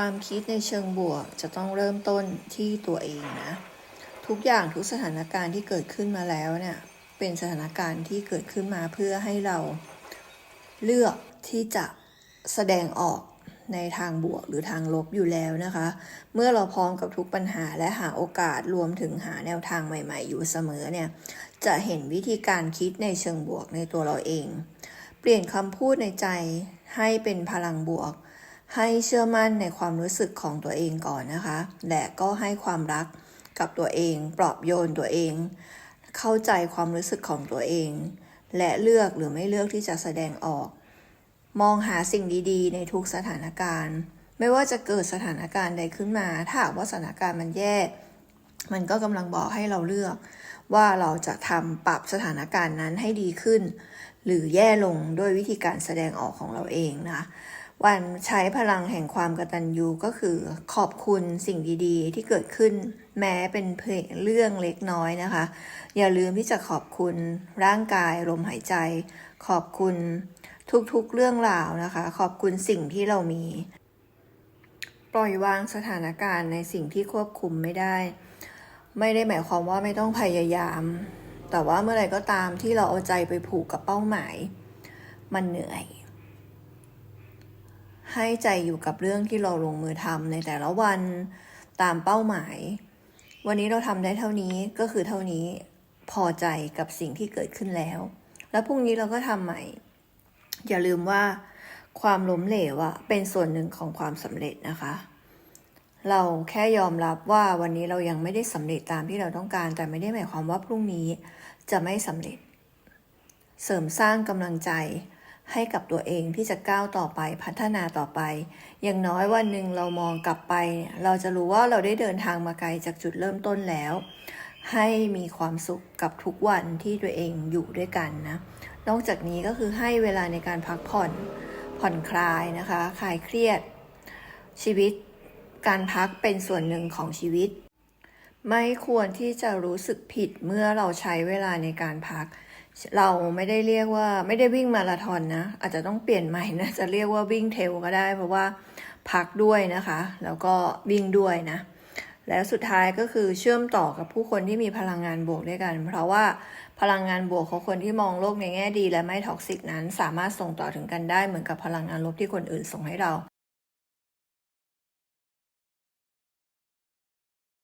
ความคิดในเชิงบวกจะต้องเริ่มต้นที่ตัวเองนะ ทุกอย่างทุกสถานการณ์ที่เกิดขึ้นมาแล้วเนี่ยเป็นสถานการณ์ที่เกิดขึ้นมาเพื่อให้เราเลือกที่จะแสดงออกในทางบวกหรือทางลบอยู่แล้วนะคะ เมื่อเราพร้อมกับทุกปัญหาและหาโอกาสรวมถึงหาแนวทางใหม่ ๆ อยู่เสมอเนี่ย จะเห็นวิธีการคิดในเชิงบวกในตัวเราเอง เปลี่ยนคำพูดในใจให้เป็นพลังบวก ให้เชื่อมั่นในความรู้สึกของตัวเองก่อนนะคะ และก็ให้ความรักกับตัวเอง ปลอบโยนตัวเอง เข้าใจความรู้สึกของตัวเอง และเลือกหรือไม่เลือกที่จะแสดงออก มองหาสิ่งดีๆ ในทุกสถานการณ์ ไม่ว่าจะเกิดสถานการณ์ใดขึ้นมา ถ้าว่าสถานการณ์มันแย่ มันก็กำลังบอกให้เราเลือก ว่าเราจะทำปรับสถานการณ์นั้นให้ดีขึ้น หรือแย่ลงด้วยวิธีการแสดงออกของเราเองนะ วันใช้พลังแห่งความกตัญญูก็คือขอบคุณสิ่งดีๆ ที่เกิดขึ้นแม้เป็นเพียงเรื่องเล็กน้อยนะคะ อย่าลืมที่จะขอบคุณร่างกายลมหายใจ ขอบคุณทุกๆเรื่องราวนะคะ ขอบคุณสิ่งที่เรามี ปล่อยวางสถานการณ์ในสิ่งที่ควบคุมไม่ได้ ไม่ได้หมายความว่าไม่ต้องพยายาม แต่ว่าเมื่อไรก็ตามที่เราเอาใจไปผูกกับเป้าหมาย มันเหนื่อย ให้ใจอยู่กับเรื่องที่เราลงมือทำในแต่ละวันตามเป้าหมาย วันนี้เราทำได้เท่านี้ก็คือเท่านี้พอใจกับสิ่งที่เกิดขึ้นแล้ว แล้วพรุ่งนี้เราก็ทำใหม่ อย่าลืมว่าความล้มเหลวอะเป็นส่วนหนึ่งของความสำเร็จนะคะ เราแค่ยอมรับว่าวันนี้เรายังไม่ได้สำเร็จตามที่เราต้องการ แต่ไม่ได้หมายความว่าพรุ่งนี้จะไม่สำเร็จ เสริมสร้างกำลังใจ ให้กับตัวเองที่จะก้าวต่อไปพัฒนาต่อไป อย่างน้อยวันหนึ่งเรามองกลับไป เราจะรู้ว่าเราได้เดินทางมาไกลจากจุดเริ่มต้นแล้ว ให้มีความสุขกับทุกวันที่ตัวเองอยู่ด้วยกันนะนอกจากนี้ก็คือให้เวลาในการพักผ่อนผ่อนคลายนะคะคลายเครียด ชีวิตการพักเป็นส่วนหนึ่งของชีวิต ไม่ควรที่จะรู้สึกผิดเมื่อเราใช้เวลาในการพัก เราไม่ได้เรียกว่าไม่ได้วิ่งมาราธอนนะ อาจจะต้องเปลี่ยนใหม่นะจะเรียกว่าวิ่งเทลก็ได้ เพราะว่าพักด้วยนะคะ แล้วก็วิ่งด้วยนะ แล้วสุดท้ายก็คือเชื่อมต่อกับผู้คนที่มีพลังงานบวกด้วยกัน เพราะว่าพลังงานบวกของคนที่มองโลกในแง่ดีและไม่ท็อกซิกนั้น สามารถส่งต่อถึงกันได้เหมือนกับพลังงานลบที่คนอื่นส่งให้เรา